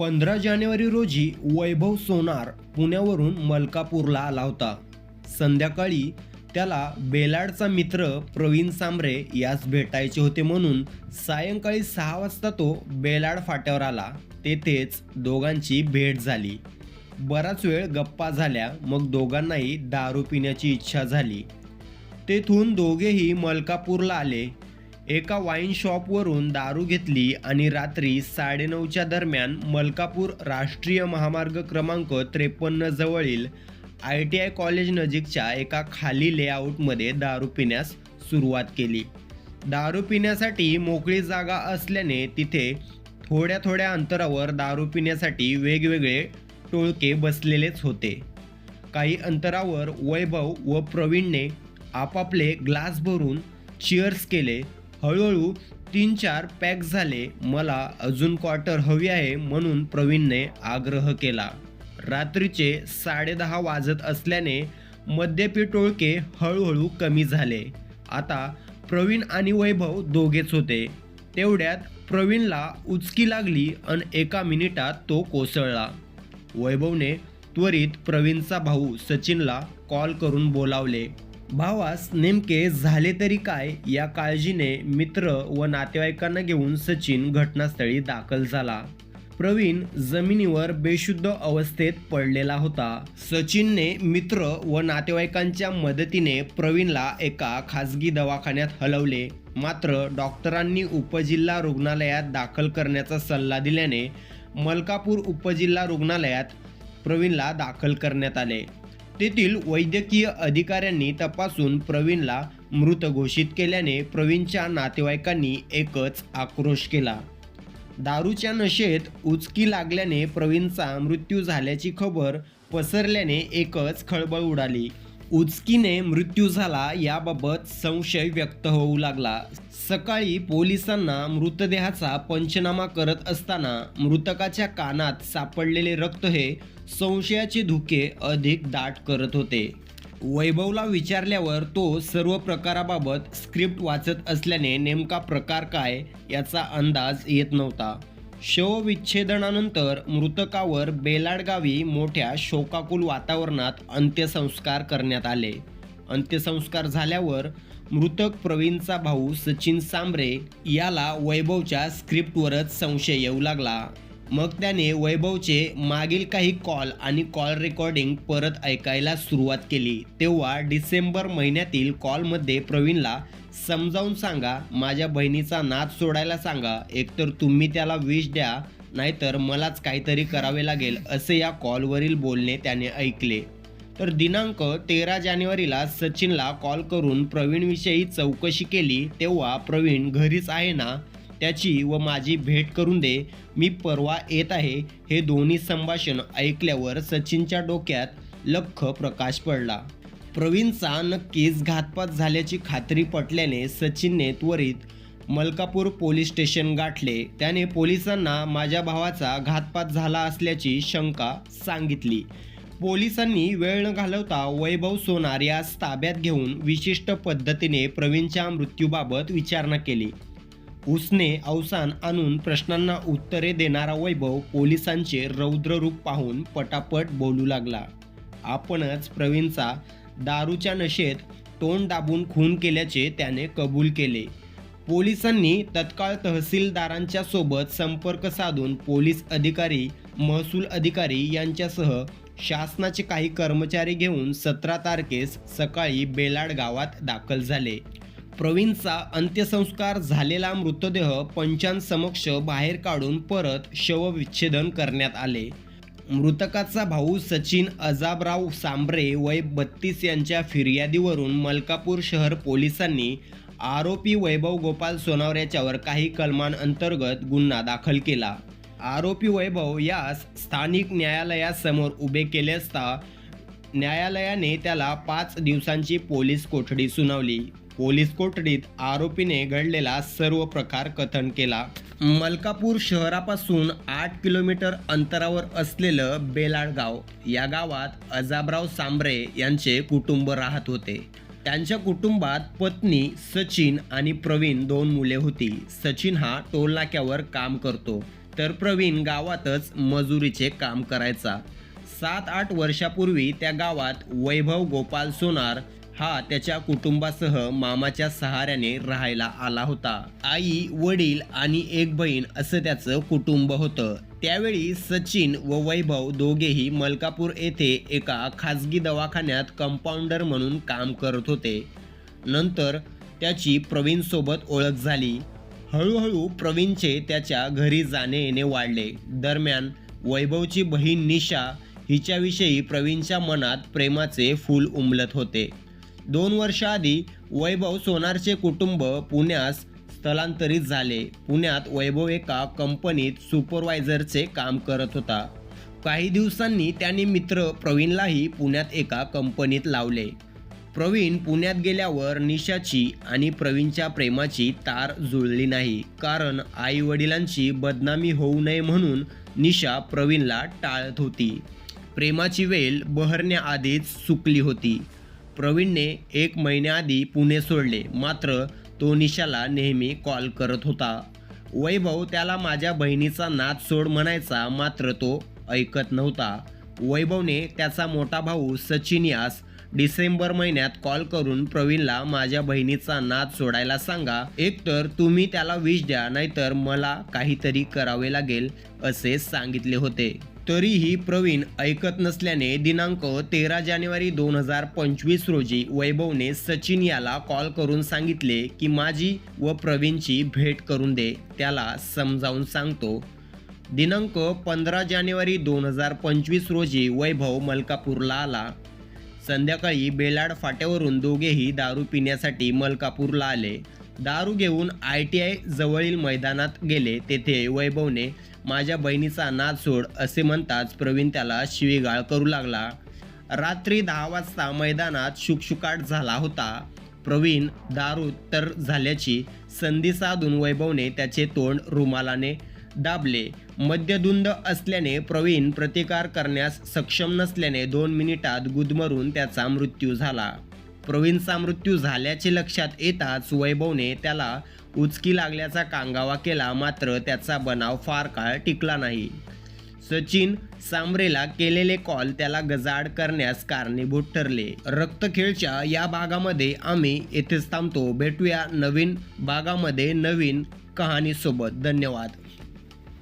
पंधरा जानेवारी रोजी वैभव सोनार पुण्यावरून मलकापूरला आला होता. संध्याकाळी त्याला बेलाडचा मित्र प्रवीण सांबरे यास भेटायचे होते म्हणून सायंकाळी सहा वाजता तो बेलाड फाट्यावर आला. तेथेच दोघांची भेट झाली. बराच वेळ गप्पा झाल्या मग दोघांनाही दारू पिण्याची इच्छा झाली. तेथून दोघेही मलकापूरला आले. एका वाईन शॉपवरून दारू घेतली आणि रात्री साडेनऊच्या दरम्यान मलकापूर राष्ट्रीय महामार्ग क्रमांक त्रेपन्न जवळील आय टी आय कॉलेज नजीकच्या एका खाली लेआउटमध्ये दारू पिण्यास सुरुवात केली. दारू पिण्यासाठी मोकळी जागा असल्याने तिथे थोड्या थोड्या अंतरावर दारू पिण्यासाठी वेगवेगळे टोळके बसलेलेच होते. काही अंतरावर वैभव व प्रवीणने आपापले ग्लास भरून चिअर्स केले हळूहळू तीन चार पॅक झाले. मला अजून क्वार्टर हवी आहे म्हणून प्रवीणने आग्रह केला. रात्रीचे साडेदहा वाजत असल्याने मद्यपी टोळके हळूहळू कमी झाले. आता प्रवीण आणि वैभव दोघेच होते. तेवढ्यात प्रवीणला उचकी लागली आणि एका मिनिटात तो कोसळला. वैभवने त्वरित प्रवीणचा भाऊ सचिनला कॉल करून बोलावले. भावास नेमके झाले तरी काय या काळजीने मित्र व नातेवाईकांना घेऊन सचिन घटनास्थळी दाखल झाला. प्रवीण जमिनीवर बेशुद्ध अवस्थेत पडलेला होता. सचिनने मित्र व नातेवाईकांच्या मदतीने प्रवीणला एका खासगी दवाखान्यात हलवले. मात्र डॉक्टरांनी उपजिल्हा रुग्णालयात दाखल करण्याचा सल्ला दिल्याने मलकापूर उपजिल्हा रुग्णालयात प्रवीणला दाखल करण्यात आले. तेथील वैद्यकीय अधिकाऱ्यांनी तपासून प्रवीणला मृत घोषित केल्याने प्रवीणच्या नातेवाईकांनी एकच आक्रोश केला. दारूच्या नशेत उचकी लागल्याने प्रवीणचा मृत्यू झाल्याची खबर पसरल्याने एकच खळबळ उडाली. उचकीने मृत्यू झाला याबाबत संशय व्यक्त होऊ लागला. सकाळी पोलिसांना मृतदेहाचा पंचनामा करत असताना मृतकाच्या कानात सापडलेले रक्त हे संशयाचे धुके अधिक दाट करत होते. वैभवला विचारल्यावर तो सर्व प्रकाराबाबत स्क्रिप्ट वाचत असल्याने नेमका प्रकार काय याचा अंदाज येत नव्हता. शवविच्छेदनानंतर मृतकावर बेलाडगावी मोठ्या शोकाकुल वातावरणात अंत्यसंस्कार करण्यात आले. अंत्यसंस्कार झाल्यावर मृतक प्रवीणचा भाऊ सचिन सांबरे याला वैभवच्या स्क्रिप्टवरच संशय येऊ लागला. मग त्याने वैभवचे मागील काही कॉल आणि कॉल रेकॉर्डिंग परत ऐकायला सुरुवात केली. तेव्हा डिसेंबर महिन्यातील कॉलमध्ये प्रवीणला समजावून सांगा माझ्या बहिणीचा नाद सोडायला सांगा एकतर तुम्ही त्याला विष द्या नाहीतर मलाच काहीतरी करावे लागेल असे या कॉलवरील बोलणे त्याने ऐकले. तर दिनांक तेरा जानेवारीला सचिनला कॉल करून प्रवीणविषयी चौकशी केली तेव्हा प्रवीण घरीच आहे ना? त्याची व माझी भेट करून दे मी परवा येत आहे हे दोन्ही संभाषण ऐकल्यावर सचिनच्या डोक्यात लख्ख प्रकाश पडला. प्रवीणचा नक्कीच घातपात झाल्याची खात्री पटल्याने सचिनने त्वरित मलकापूर पोलीस स्टेशन गाठले. त्याने पोलिसांना माझ्या भावाचा घातपात झाला असल्याची शंका सांगितली. पोलिसांनी वेळ न घालवता वैभव सोनार यास ताब्यात घेऊन विशिष्ट पद्धतीने प्रवीणच्या मृत्यूबाबत विचारणा केली. उसने अवसान आणून प्रश्नांना उत्तरे देणारा वैभव पोलिसांचे रौद्र रूप पाहून पटापट बोलू लागला. आपणच प्रवीणचा दारूच्या नशेत तोंड दाबून खून केल्याचे त्याने कबूल केले. पोलिसांनी तत्काळ तहसीलदारांच्या सोबत संपर्क साधून पोलीस अधिकारी महसूल अधिकारी यांच्यासह शासनाचे काही कर्मचारी घेऊन सतरा तारखेस सकाळी बेलाड गावात दाखल झाले. प्रवीणचा अंत्यसंस्कार झालेला मृतदेह पंचांसमक्ष बाहेर काढून परत शवविच्छेदन करण्यात आले. मृतकाचा भाऊ सचिन अजाबराव सांबरे वय बत्तीस यांच्या फिर्यादीवरून मलकापूर शहर पोलिसांनी आरोपी वैभव गोपाल सोनावर याच्यावर काही कलमांअंतर्गत गुन्हा दाखल केला. आरोपी वैभव यास स्थानिक न्यायालयासमोर उभे केले असता न्यायालयाने त्याला पाच दिवसांची पोलीस कोठडी सुनावली. पोलीस कोठडीत आरोपीने घडलेला सर्व प्रकार कथन केला. मलकापूर शहरापासून आठ किलोमीटर अंतरावर असलेलं बेलाड गाव या गावात अजाबराव सांबरे यांचे कुटुंब राहत होते. त्यांच्या कुटुंबात पत्नी सचिन आणि प्रवीण दोन मुले होती. सचिन हा टोलनाक्यावर काम करतो तर प्रवीण गावातच मजुरीचे काम करायचा. सात आठ वर्षापूर्वी त्या गावात वैभव गोपाल सोनार हा त्याच्या कुटुंबासह मामाच्या सहाऱ्याने राहायला आला होता. आई वडील आणि एक बहीण असं त्याचं कुटुंब होतं. त्यावेळी सचिन व वैभव दोघेही मलकापूर येथे एका खाजगी दवाखान्यात कंपाऊंडर म्हणून काम करत होते. नंतर त्याची प्रवीणसोबत ओळख झाली. हळूहळू प्रवीणचे त्याच्या घरी जाणे येणे वाढले. दरम्यान वैभवची बहीण निशा हिच्याविषयी प्रवीणच्या मनात प्रेमाचे फूल उमलत होते. दोन वर्षाआधी वैभव सोनारचे कुटुंब पुण्यास स्थलांतरित झाले. पुण्यात वैभव एका कंपनीत सुपरवायझरचे काम करत होता. काही दिवसांनी त्याने मित्र प्रवीणलाही पुण्यात एका कंपनीत लावले. प्रवीण पुण्यात गेल्यावर निशाची आणि प्रवीणच्या प्रेमाची तार जुळली नाही. कारण आई वडिलांची बदनामी होऊ नये म्हणून निशा प्रवीणला टाळत होती. प्रेमाची वेल बहरण्याआधीच सुकली होती. प्रवीणने एक महिन्याआधी पुणे सोडले मात्र तो निशाला नेहमी कॉल करत होता. वैभव त्याला माझ्या बहिणीचा नाद सोड म्हणायचा मात्र तो ऐकत नव्हता. वैभवने त्याचा मोठा भाऊ सचिन यास डिसेंबर महिन्यात कॉल करून प्रवीणला माझ्या बहिणीचा नाद सोडायला सांगा. एकतर तुम्ही त्याला विष द्या नाहीतर मला काहीतरी करावे लागेल असे सांगितले होते. तरीही प्रवीण ऐकत नसल्याने दिनांक तेरा जानेवारी दोन हजार पंचवीस रोजी वैभवने सचिन याला कॉल करून सांगितले की माझी व प्रवीणची भेट करून दे त्याला समजावून सांगतो. दिनांक पंधरा जानेवारी दोन हजार पंचवीस रोजी वैभव मलकापूरला आला. संध्याकाळी बेलाड फाट्यावरून दोघेही दारू पिण्यासाठी मलकापूरला आले. दारू घेऊन आय टी आय जवळील मैदानात गेले तेथे वैभवने माझ्या बहिणीचा नाद सोड असे म्हणताच प्रवीण त्याला शिवीगाळ करू लागला. रात्री दहा वाजता मैदानात शुकशुकाट झाला होता. प्रवीण दारू तर झाल्याची संधी साधून वैभवने त्याचे तोंड रुमालाने दाबले. मद्यधुंद असल्याने प्रवीण प्रतिकार करण्यास सक्षम नसल्याने दोन मिनिटात गुदमरून त्याचा मृत्यू झाला. प्रवीणचा मृत्यू झाल्याचे लक्षात येताच वैभवने त्याला उचकी लागल्याचा कांगावा केला मात्र त्याचा बनाव फार काळ टिकला नाही. सचिन सांबरेला केलेले कॉल त्याला गजाड करण्यास कारणीभूत ठरले. रक्तखेळच्या या भागामध्ये आम्ही येथेच थांबतो. भेटूया नवीन भागामध्ये नवीन कहाणीसोबत. धन्यवाद.